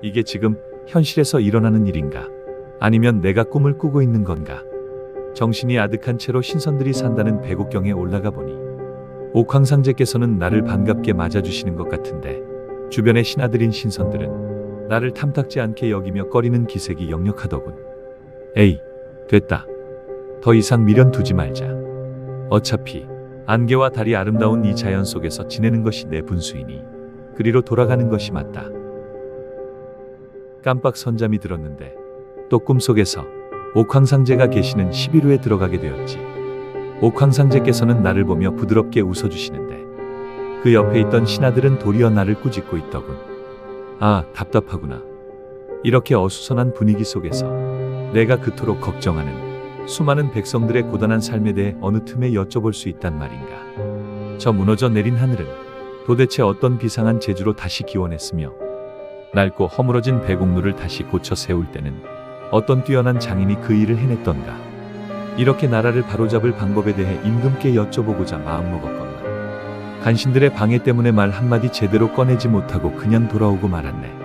이게 지금 현실에서 일어나는 일인가? 아니면 내가 꿈을 꾸고 있는 건가? 정신이 아득한 채로 신선들이 산다는 배곡경에 올라가 보니 옥황상제께서는 나를 반갑게 맞아주시는 것 같은데 주변의 신하들인 신선들은 나를 탐탁지 않게 여기며 꺼리는 기색이 역력하더군. 에이, 됐다. 더 이상 미련 두지 말자. 어차피 안개와 달이 아름다운 이 자연 속에서 지내는 것이 내 분수이니 그리로 돌아가는 것이 맞다. 깜빡 선잠이 들었는데 또 꿈속에서 옥황상제가 계시는 11호에 들어가게 되었지. 옥황상제께서는 나를 보며 부드럽게 웃어주시는데 그 옆에 있던 신하들은 도리어 나를 꾸짖고 있더군. 아, 답답하구나. 이렇게 어수선한 분위기 속에서 내가 그토록 걱정하는 수많은 백성들의 고단한 삶에 대해 어느 틈에 여쭤볼 수 있단 말인가. 저 무너져 내린 하늘은 도대체 어떤 비상한 재주로 다시 기원했으며 낡고 허물어진 배곡루를 다시 고쳐 세울 때는 어떤 뛰어난 장인이 그 일을 해냈던가. 이렇게 나라를 바로잡을 방법에 대해 임금께 여쭤보고자 마음먹었건만 간신들의 방해 때문에 말 한마디 제대로 꺼내지 못하고 그냥 돌아오고 말았네.